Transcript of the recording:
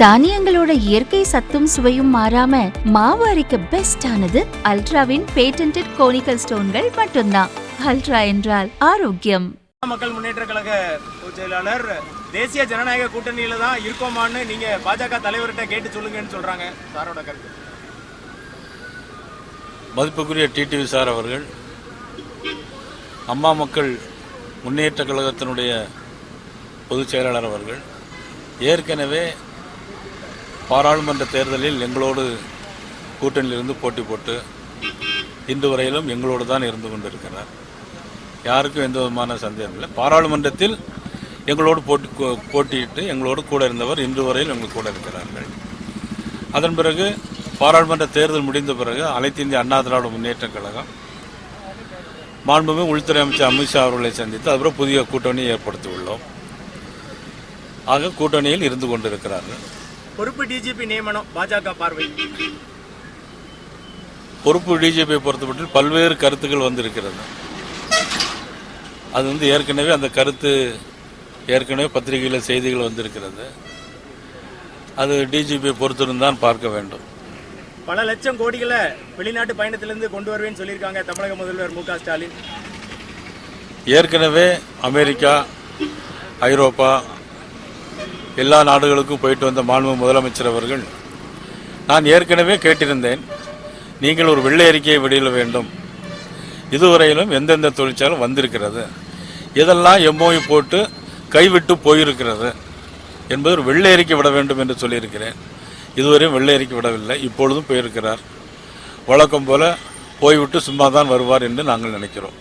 தானியங்களோட இயற்கை சத்தும் சுவையும் மாறாம மாவு அரைக்க பெஸ்ட் ஆனது அல்ட்ராவின் பேட்டன்ட் கோனிக்கல் ஸ்டோன்கள் மட்டும்தான். அல்ட்ரா என்றால் ஆரோக்கியம். மக்கள் முன்னேற்ற கழக பொதுச் செயலாளர் தேசிய ஜனநாயக கூட்டணியில தான் இருக்கோமான்னு நீங்க பாஜக தலைவர்கிட்ட கேட்டு சொல்லுங்கன்னு சொல்றாங்க. சாரோட கருத்து. மதிப்புக்குரிய டிடிவி சார் அவர்கள் அம்மா மக்கள் முன்னேற்ற கழகத்தினுடைய பொதுச் செயலாளர் அவர்கள் ஏற்கனவே பாராளுமன்ற தேர்தலில் எங்களோடு கூட்டணியிலிருந்து போட்டி போட்டு இன்று வரையிலும் எங்களோடு தான் இருந்து கொண்டிருக்கிறார். யாருக்கும் எந்த விதமான சந்தேகம் இல்லை. பாராளுமன்றத்தில் எங்களோடு போட்டி போட்டியிட்டு எங்களோடு கூட இருந்தவர் இன்று வரையில் எங்கள் கூட இருக்கிறார்கள். அதன் பிறகு பாராளுமன்ற தேர்தல் முடிந்த பிறகு அனைத்து இந்திய அண்ணா திராவிட முன்னேற்ற கழகம் மாண்புமிகு உள்துறை அமைச்சர் அமித்ஷா அவர்களை சந்தித்து அதுபோல் புதிய கூட்டணியை ஏற்படுத்தியுள்ளோம். ஆக கூட்டணியில் இருந்து கொண்டிருக்கிறார்கள். பொறுப்பு டிஜிபி நியமனம் பாஜக பார்வை. பொறுப்பு டிஜிபியை பொறுத்தமட்டில் பல்வேறு கருத்துக்கள் வந்திருக்கிறது. அது வந்து ஏற்கனவே அந்த கருத்து ஏற்கனவே பத்திரிகையில் செய்திகள் வந்திருக்கிறது. அது டிஜிபியை பொறுத்திருந்தான் பார்க்க வேண்டும். பல லட்சம் கோடிகளை வெளிநாட்டு பயணத்திலிருந்து கொண்டு வருவேன்னு சொல்லியிருக்காங்க தமிழக முதல்வர் மு ஸ்டாலின். ஏற்கனவே அமெரிக்கா ஐரோப்பா எல்லா நாடுகளுக்கும் போயிட்டு வந்த மாண்பு முதலமைச்சர் அவர்கள் நான் ஏற்கனவே கேட்டிருந்தேன் நீங்கள் ஒரு வெள்ளை அறிக்கையை வெளியிட வேண்டும். இதுவரையிலும் எந்தெந்த தொழிற்சாலை வந்திருக்கிறது இதெல்லாம் எம்ஓஇ போட்டு கைவிட்டு போயிருக்கிறது என்பது ஒரு வெள்ளை அறிக்கை விட வேண்டும் என்று சொல்லியிருக்கிறேன். இதுவரையும் வெள்ளை அறிக்கை விடவில்லை இப்பொழுதும் போயிருக்கிறார். வழக்கம் போல போய்விட்டு சும்மா தான் வருவார் என்று நாங்கள் நினைக்கிறோம்.